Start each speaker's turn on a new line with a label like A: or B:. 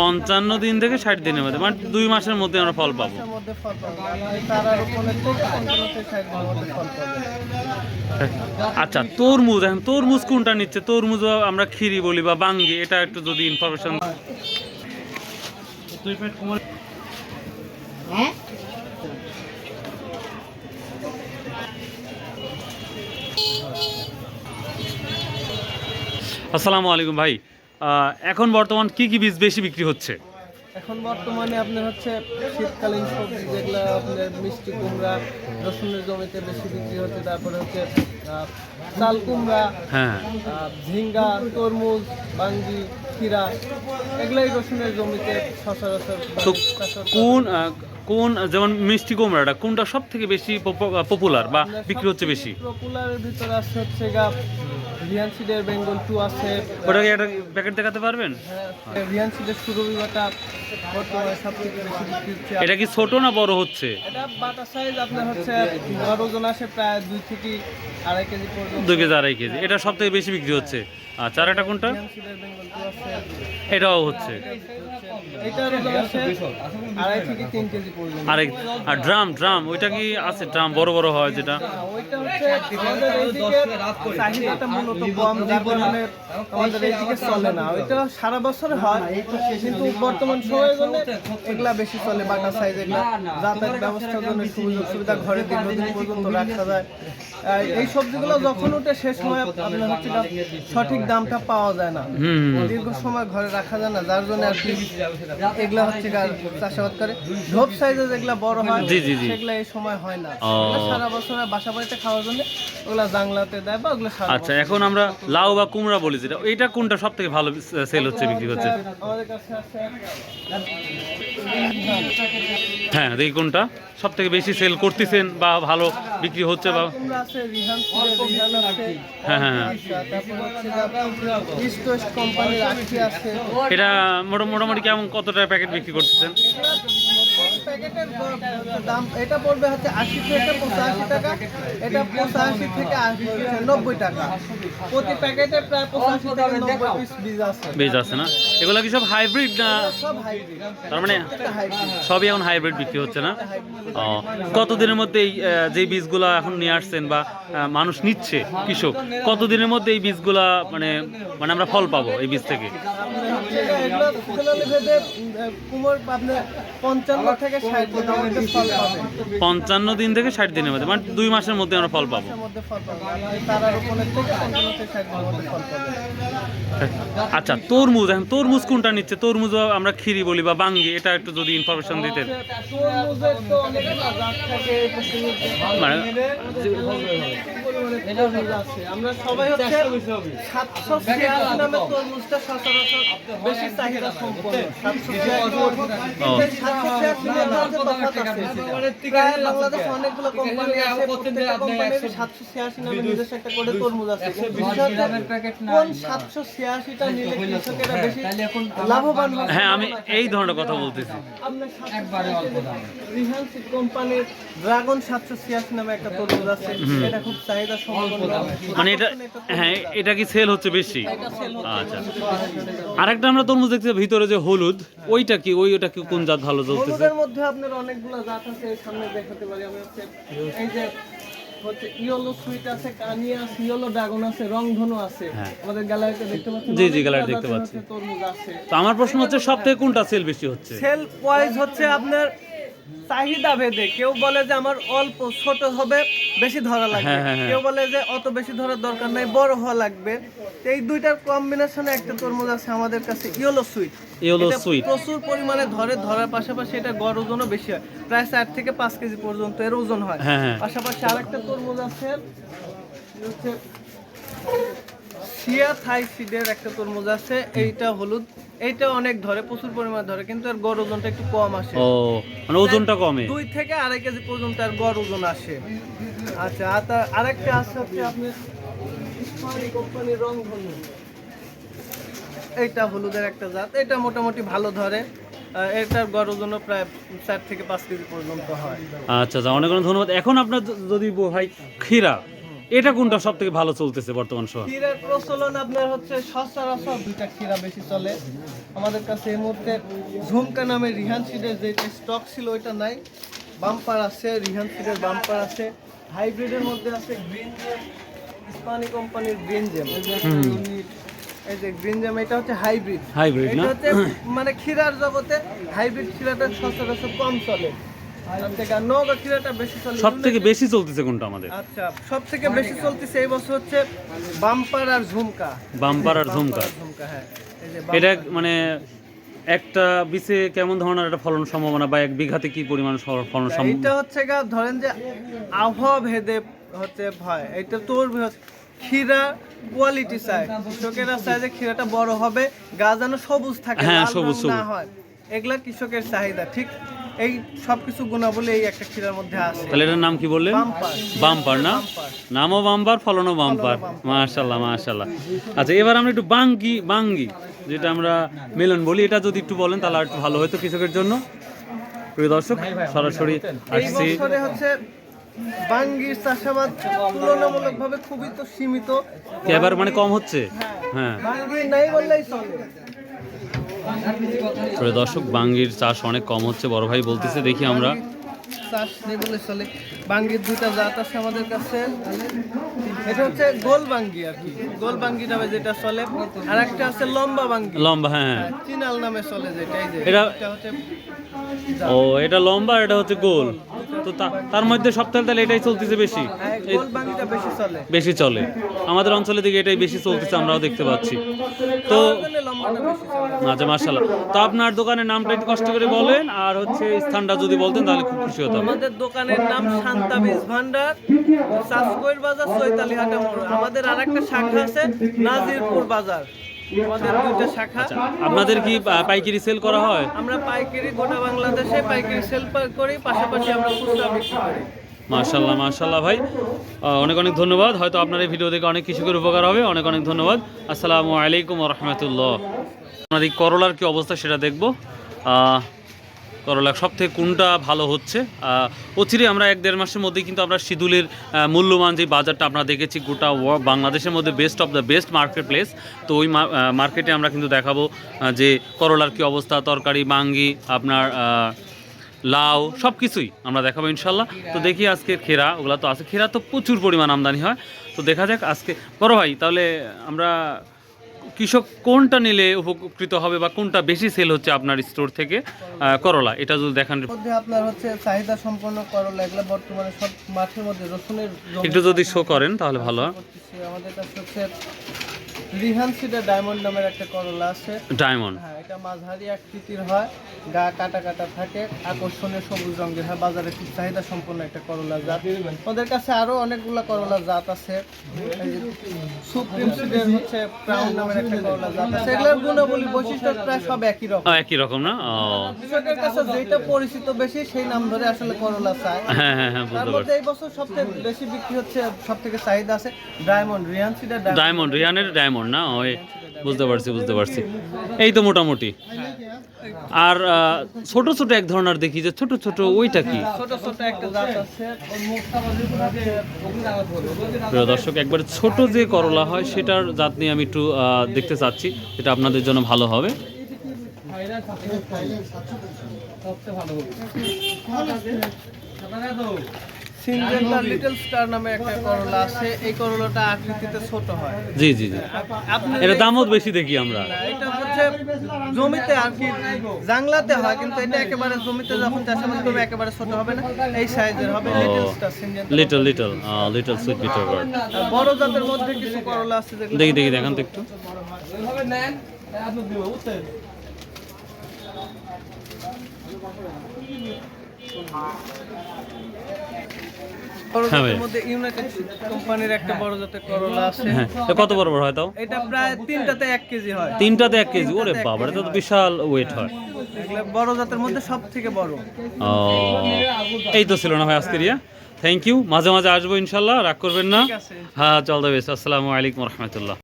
A: পঞ্চান্ন দিন থেকে ষাট দিনের মধ্যে মানে দুই মাসের মধ্যে আমরা ফল পাবো। আচ্ছা তরমুজ, এখন তরমুজ কোনটা নিচ্ছে? তরমুজ আমরা খিরি বলি বা বাঙ্গি, এটা একটু যদি ইনফরমেশন আসসালামু আলাইকুম ভাই। এখন বর্তমান কি কি বীজ বেশি বিক্রি হচ্ছে?
B: এখন বর্তমানে আপনার হচ্ছে শীতকালীন সবজি যেগুলো আপনার মিষ্টি কুমড়া রসুনের জমিতে বেশি বিক্রি হচ্ছে তারপরে হচ্ছে চাল কুমড়া
A: হ্যাঁ।
B: ঝিঙ্গা তরমুজ বাঙ্গি ক্ষীরা এগুলাই রসুনের জমিতে সচরাচর
A: তো কোন কোন যেমন মিষ্টি কুমড়াটা কোনটা সব থেকে বেশি পপুলার বা বিক্রি হচ্ছে বেশি?
B: পপুলারের ভিতরে আসছে হচ্ছে গা রিয়ান সিডের বেঙ্গল টু আছে।
A: ওটা কি একটা প্যাকেট দেখাতে পারবেন?
B: হ্যাঁ রিয়ান সিডের বর্তমানে বেশি বিক্রি হচ্ছে।
A: এটা কি ছোট না বড় হচ্ছে?
B: এটা বাটা সাইজ আপনার হচ্ছে ওজন আসে প্রায় দুই থেকে আড়াই কেজি পর্যন্ত।
A: দুই কেজি আড়াই কেজি। এটা সব থেকে বেশি বিক্রি হচ্ছে। আচ্ছা আর এটা কোনটা? এটাও হচ্ছে। আরেক আর ড্রাম ড্রাম ওইটা কি আছে? ড্রাম বড় বড় হয় যেটা।
B: হ্যাঁ, সারা বছর হয় কিন্তু বর্তমান বেশি চলে বাটা সাইজ যাতায়াত সুযোগ সুবিধা পর্যন্ত এই সবজিগুলো যখন সে সময় আপনার হচ্ছে সঠিক দামটা পাওয়া যায় না। দীর্ঘ সময় ঘরে রাখা যায় না যার জন্য আর কি এগুলা হচ্ছে চাষাবাদ করে। ঢোপ সাইজে যেগুলা বড় হয়। সেগুলা এই সময় হয় না। সারা বছর বাসা বাড়িতে খাওয়ার জন্য ওগুলা জাংলাতে দেয় বা ওগুলো
A: আচ্ছা এখন আমরা লাউ বা কুমড়া বলি যেটা। এটা কোনটা সব থেকে ভালো সেল হচ্ছে বিক্রি হচ্ছে?
B: আমাদের কাছে আছে
A: হ্যাঁ দেখি কোনটা। সব থেকে বেশি সেল করতেছেন বা ভালো বিক্রি হচ্ছে বা
B: আছে
A: হ্যাঁ হ্যাঁ এটা মোটা- মোটামুটি কেমন কত টাকা প্যাকেট বিক্রি করতেছেন?
B: প্যাকেটের দাম এটা পড়বে হচ্ছে আশি থেকে পঁচাশি টাকা এটা পঁচাশি থেকে নব্বই টাকা। প্রতি প্যাকেটে প্রায় পঁচাশি থেকে নব্বই পিস বীজ আছে।
A: বেজ আছে না? এগুলো কি সব হাইব্রিড না?
B: সব হাইব্রিড
A: তার মানে সবই এখন হাইব্রিড বিক্রি হচ্ছে না? ও কতদিনের মধ্যে এই যে বীজগুলো এখন নিয়ে আসছেন বা মানুষ নিচ্ছে কৃষক কতদিনের মধ্যে এই বীজগুলা মানে মানে আমরা ফল পাবো এই বীজ থেকে?
B: কুমোর আপনার পঞ্চান্ন থেকে
A: পঞ্চান্ন দিন থেকে ষাট দিনের মধ্যে মানে দুই মাসের মধ্যে আমরা ফল পাবো। আচ্ছা তরমুজ এখন তরমুজ কোনটা নিচ্ছে? তরমুজ আমরা খিরি বলি বা বাঙ্গি এটা একটু যদি ইনফরমেশন দিতেন।
B: তরমুজের তো অনেক জাত থাকে, এটা তরমুজের
A: মানে।
B: আমরা সবাই হচ্ছে সাতশো ছিয়াশি নামে তরমুজটা সচরাচর বেশি চাহিদা সম্পন্ন। সাতশো ছিয়াশি
A: ও।
B: সাতশো ছিয়াশি মধ্যে তফাৎ আছে প্রায় বাংলাদেশে অনেকগুলো কোম্পানি আছে প্রত্যেকটা কোম্পানির সাতশো ছিয়াশি নামে নিজস্ব একটা করে তরমুজ আছে। কিন্তু বিষয় হচ্ছে কোন সাতশো ছিয়াশিটা নিলে কৃষকেরা বেশি লাভবান
A: হ্যাঁ আমি এই ধরনের কথা বলতেছি।
B: কোম্পানির ড্রাগন সাতশো ছিয়াশি নামে একটা তরমুজ আছে। এটা খুব চাহিদা
A: মানে এটা হ্যাঁ এটা কি সেল হচ্ছে বেশি? আচ্ছা। আরেকটা আমরা তরমুজ দেখছি ভিতরে যে হলুদ ওইটা কি ওই ওটা কি কোন জাত ভালো চলতেছে?
B: হলুদের মধ্যে আপনার অনেকগুলো জাত আছে সামনে দেখাতে পারি আমি হচ্ছে এই যে হচ্ছে ইয়েলো সুইট আছে কানিয়া ইয়েলো ড্রাগন আছে রংধনু আছে।
A: হ্যাঁ।
B: আমাদের গ্যালারিতে দেখতে পাচ্ছেন
A: জি, জি,
B: অনেকগুলো
A: দেখতে
B: জাতের
A: পাচ্ছি।
B: তরমুজ আছে।
A: তো আমার প্রশ্ন হচ্ছে সব থেকে কোনটা সেল বেশি হচ্ছে?
B: সেল ওয়াইজ হচ্ছে আপনার চাহিদা ভেদে কেউ বলে যে আমার অল্প ছোট হবে বেশি ধরা লাগবে
A: হ্যাঁ, হ্যাঁ, হ্যাঁ।
B: কেউ বলে যে অত বেশি ধরার দরকার নাই বড় হওয়া লাগবে এই দুইটার কম্বিনেশনে একটা তরমুজ আছে আমাদের কাছে ইয়েলো সুইট
A: Yellow sweet।
B: প্রচুর পরিমাণে ধরে ধরার পাশাপাশি এটা গড় ওজনও বেশি হয় প্রায় চার থেকে পাঁচ কেজি পর্যন্ত এর ওজন হ্যাঁ। পাশাপাশি আরেকটা তরমুজ আছে হচ্ছে সিয়া থাই সিডের একটা তরমুজ আছে এইটা হলুদ। এইটা অনেক ধরে প্রচুর পরিমাণে ধরে কিন্তু এর গড় ওজনটা একটু কম আসে।
A: ও মানে ওজনটা কমে।
B: দুই থেকে আড়াই কেজি পর্যন্ত আর গড় ওজন আসে। আচ্ছা আর তার আরেকটা আছে হচ্ছে ইস্পাহানি কোম্পানির রং ধনু এইটা হলুদের একটা জাত এটা মোটামুটি ভালো ধরে। এটার গড় ওজনও প্রায় চার থেকে পাঁচ কেজি পর্যন্ত হয়।
A: আচ্ছা আচ্ছা অনেক অনেক ধন্যবাদ। এখন আপনার যদি ভাই ক্ষীরা। এটা কোনটা সব থেকে ভালো চলতেছে বর্তমান সময়?
B: ক্ষীরের প্রচলন আপনার হচ্ছে সচরাচর দুইটা ক্ষীরা বেশি চলে। আমাদের কাছে এই মুহূর্তে ঝুমকা নামে রিহান সিডের যে স্টক ছিল ওইটা নাই। বাম্পার আছে রিহান সিডের বাম্পার আছে। হাইব্রিডের মধ্যে আছে গ্রিন জেম ইস্পানি কোম্পানির গ্রিন জেম। এই যে গ্রিন জেম এটা হচ্ছে হাইব্রিড।
A: হাইব্রিড না?
B: মানে ক্ষীরার জগতে হাইব্রিড ক্ষীরাটা সচরাচর কম চলে।
A: সব থেকে বেশি চলতেছে কোনটা আমাদের?
B: আচ্ছা সব থেকে বেশি চলতেছে এই বছর হচ্ছে বাম্পার আর ঝুমকা।
A: বাম্পার আর ঝুমকা।
B: হ্যাঁ।
A: এটা মানে একটা বিচে কেমন ধরনের একটা ফলন সম্ভাবনা বা এক বিঘাতে কি পরিমাণ ফলন সম্ভাবনা
B: এইটা হচ্ছে গা ধরেন যে আবহাওয়া ভেদে হচ্ছে ভয়। এটা তোর ক্ষীরা কোয়ালিটি চাই। কৃষকেরা চায় যে ক্ষীরাটা বড় হবে গাছ যেন সবুজ থাকে
A: হ্যাঁ, সবুজ,
B: না হয়। এগুলা কৃষকের চাহিদা ঠিক? এই সবকিছু গুণাবলী এই একটা ক্ষীরার মধ্যে আছে।
A: তাহলে এটার নাম কি বললেন?
B: বাম্পার।
A: না? নামও বাম্পার ফলনও বাম্পার। মাশাল্লাহ মাশাল্লাহ আচ্ছা এবার আমরা একটু বাঙ্গি বাঙ্গি যেটা আমরা মেলন বলি এটা যদি একটু বলেন তাহলে আর একটু ভালো হতো কৃষকের জন্য। প্রিয় দর্শক সরাসরি আসছি।
B: হচ্ছে বাঙ্গির চাষাবাদ তুলনামূলকভাবে খুবই তো সীমিত।
A: এবার মানে কম হচ্ছে? হ্যাঁ।
B: বাঙ্গি নাই বললেই চলে।
A: দর্শক বাঙ্গির চাষ অনেক কম হচ্ছে বড় ভাই বলতেছে দেখি আমরা।
B: চাষ নেই বলে চলে। বাঙ্গির দুইটা জাত আছে আমাদের কাছে। এটা হচ্ছে গোল বাঙ্গি আর কি। গোল বাঙ্গি নামে যেটা চলে। আর একটা আছে লম্বা বাঙ্গি।
A: লম্বা হ্যাঁ। হ্যাঁ
B: চিনাল নামে চলে যেটা এই যে।
A: এটা-
B: এটা হচ্ছে
A: ও এটা লম্বা এটা হচ্ছে গোল। তো তার মধ্যে সপ্তাহে তাহলে এটাই চলতেছে বেশি।
B: বেশি চলে।
A: আমাদের অঞ্চলে দিকে এটাই বেশি চলতেছে, আমরাও দেখতে পাচ্ছি। তো আচ্ছা মার্শাল্লাহ তো আপনার দোকানের নামটা একটু কষ্ট করে বলেন, আর হচ্ছে স্থানটা যদি বলতেন, তাহলে খুব খুশি হতাম।
B: আমাদের দোকানের নাম শান্তা বীজ ভান্ডার, চাষকৈর বাজার চৈতালি হাটা মোড় আমাদের আর একটা শাখা আছে, নাজিরপুর বাজার। আমাদের দুইটা শাখা।
A: আপনাদের কি পাইকারি সেল করা হয়?
B: আমরা পাইকারি গোটা বাংলাদেশে পাইকারি সেল করি পাশাপাশি আমরা খুচরা বিক্রি করি।
A: মার্শাল্লাহ মার্শাল্লাহ ভাই। অনেক অনেক ধন্যবাদ। হয়তো আপনার এই ভিডিও দেখে অনেক কৃষকের উপকার হবে। অনেক অনেক ধন্যবাদ। আসসালামু আলাইকুম রহমতুল্লাহ। আপনার এই করলার কি অবস্থা সেটা দেখব। করলা সব থেকে কোনটা ভালো হচ্ছে? অচিরে আমরা এক দেড় মাসের মধ্যেই কিন্তু আমরা সিদুলের মূল্যবান যে বাজারটা আমরা দেখেছি গোটা বাংলাদেশের মধ্যে best of the best market place তো ওই মার্কেটে আমরা কিন্তু দেখাবো যে করলার কি অবস্থা, তরকারি, বাঙ্গি, আপনার লাউ সব কিছুই আমরা দেখাবো ইনশাল্লাহ। তো দেখি আজকে খেরা, ওগুলা তো আছে। খেরা তো প্রচুর পরিমাণ আমদানি হয়। তো দেখা যাক আজকে বড় ভাই, তাহলে আমরা কৃষক কোনটা নিলে উপকৃত হবে বা কোনটা বেশি সেল হচ্ছে আপনার স্টোর থেকে? করলা এটা যদি দেখান।
B: মধ্যে আপনার হচ্ছে চাহিদা সম্পন্ন করলা এগুলো বর্তমানে সব মাঠের মধ্যে রসুনের
A: একটু যদি শো করেন তাহলে ভালো হয়।
B: করতেছি। আমাদের কাছে হচ্ছে রিহান সিডা ডায়মন্ড নামের একটা করলা আছে।
A: ডায়মন্ড
B: হ্যাঁ এটা মাঝারি আকৃতির হয় গা কাটা কাটা থাকে আকর্ষণীয় সবুজ রঙের হয় বাজারে খুব চাহিদা সম্পন্ন একটা করলা জাত। ওদের কাছে আরও অনেকগুলা করলা জাত আছে। সুপ্রিম সিডের হচ্ছে প্রাউন নামের একটা করলা জাত আছে। এগুলোর গুণাবলী বৈশিষ্ট্য প্রায় সব একই রকম।
A: একই রকম না? ও।
B: কৃষকের কাছে যেটা পরিচিত বেশি সেই নাম ধরে আসলে করলা চায়।
A: হ্যাঁ হ্যাঁ হ্যাঁ বুঝতে পারছি।
B: এই বছর সবচেয়ে বেশি বিক্রি হচ্ছে সব থেকে চাহিদা আছে ডায়মন্ড রিয়ান সিডার
A: ডায়মন্ড রিয়ানের ডায়মন্ড না? ওই বুঝতে পারছি বুঝতে পারছি। এই তো মোটামুটি। আর ছোট ছোট এক ধরনের দেখি যে ছোট ছোট ওইটা কি? প্রিয় দর্শক একবার ছোট যে করলা হয় সেটার জাত নিয়ে আমি একটু দেখতে চাচ্ছি যেটা আপনাদের জন্য ভালো হবে।
B: সিনজেন্টা লিটল স্টার নামে একটা করলা আছে এই করলাটা আকৃতিতে ছোট হয়।
A: জি জি জি।
B: আপনি
A: এটা দামও বেশি দেখি আমরা।
B: এটা হচ্ছে জমিতে আর কি জাংলাতে হয় কিন্তু এটা একেবারে জমিতে যখন চাষাবাদ করবে একেবারে ছোট হবে না এই সাইজের হবে little star Syngenta
A: little little little sweet bitter
B: বড় জাতের মধ্যে কিছু করলা আছে
A: দেখি দেখি দেখান তো একটু।
B: বড়
A: হ্যাঁ
B: জাতের মধ্যে ইউনাইটেড কোম্পানির একটা বড় জাতের করলা আছে।
A: হ্যাঁ। এটা কত বড় বড় হয় তাও?
B: এটা প্রায় তিনটাতে এক কেজি হয়।
A: তিনটাতে এক কেজি? ওরে বাবা এটা তো বিশাল ওয়েট হয়।
B: বড় জাতের মধ্যে সব থেকে বড়।
A: ও এই তো ছিল না ভাই আজকের ইয়া। থ্যাংক ইউ মাঝে মাঝে আসব ইনশাল্লাহ রাগ করবেন না। হ্যাঁ চল দেবে আসসালামু আলাইকুম রহমতুল্লাহ।